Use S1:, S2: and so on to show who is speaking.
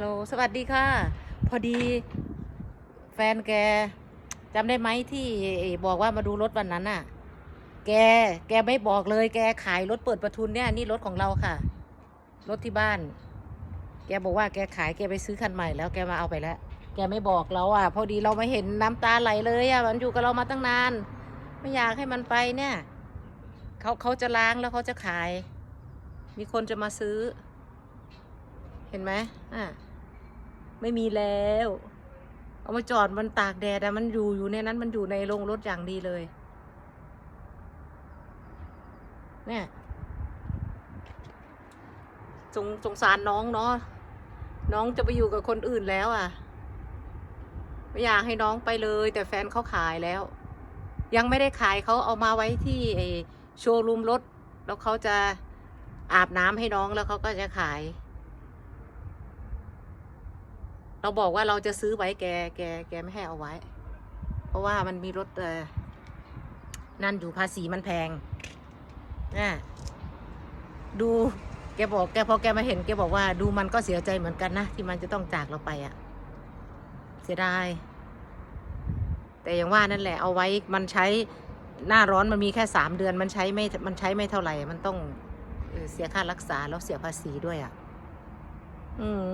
S1: ลโหลสวัสดีค่ะ พอดีแฟนแกจำได้ไหมที่บอกว่ามาดูรถวันนั้นน่ะ แก แกไม่บอกเลย แกขายรถเปิดประทุนเนี่ยนี่รถของเราค่ะ รถที่บ้าน แกบอกว่าแกขายแกไปซื้อคันใหม่แล้วแกมาเอาไปแล้ว แกไม่บอกเราอะ พอดีเราไม่เห็นน้ำตาไหลเลยอะมันอยู่กับเรามาตั้งนาน ไม่อยากให้มันไปเนี่ยเขาเขาจะล้างแล้วเขาจะขาย มีคนจะมาซื้อ เห็นไหมอะ ไม่มีแล้ว เอามาจอดมันตากแดดอะมันอยู่อยู่ในนั้นมันอยู่ในโรงรถอย่างดีเลย เนี่ยสงสงสารน้องเนาะน้องจะไปอยู่กับคนอื่นแล้วอะ ไม่อยากให้น้องไปเลย แต่แฟนเขาขายแล้ว ยังไม่ได้ขายเขาเอามาไว้ที่โชว์รูมรถ แล้วเขาจะอาบน้ำให้น้องแล้วเขาก็จะขาย เราบอกว่าเราจะซื้อไว้แกแกแกไม่ให้เอาไว้ เพราะว่ามันมีรถเออนั่นอยู่ภาษีมันแพงน่ะดูแกบอกแกพอแกมาเห็นแกบอกว่าดูมันก็เสียใจเหมือนกันนะที่มันจะต้องจากเราไปอะ่ะ เสียดายแต่อย่างว่านั่นแหละเอาไว้มันใช้หน้าร้อนมันมีแค่สามเดือนมันใช้ไม่มันใช้ไม่เท่าไหร่ มันต้องเอ่อเสียค่ารักษาแล้วเสียภาษีด้วยอะ่ะ อืม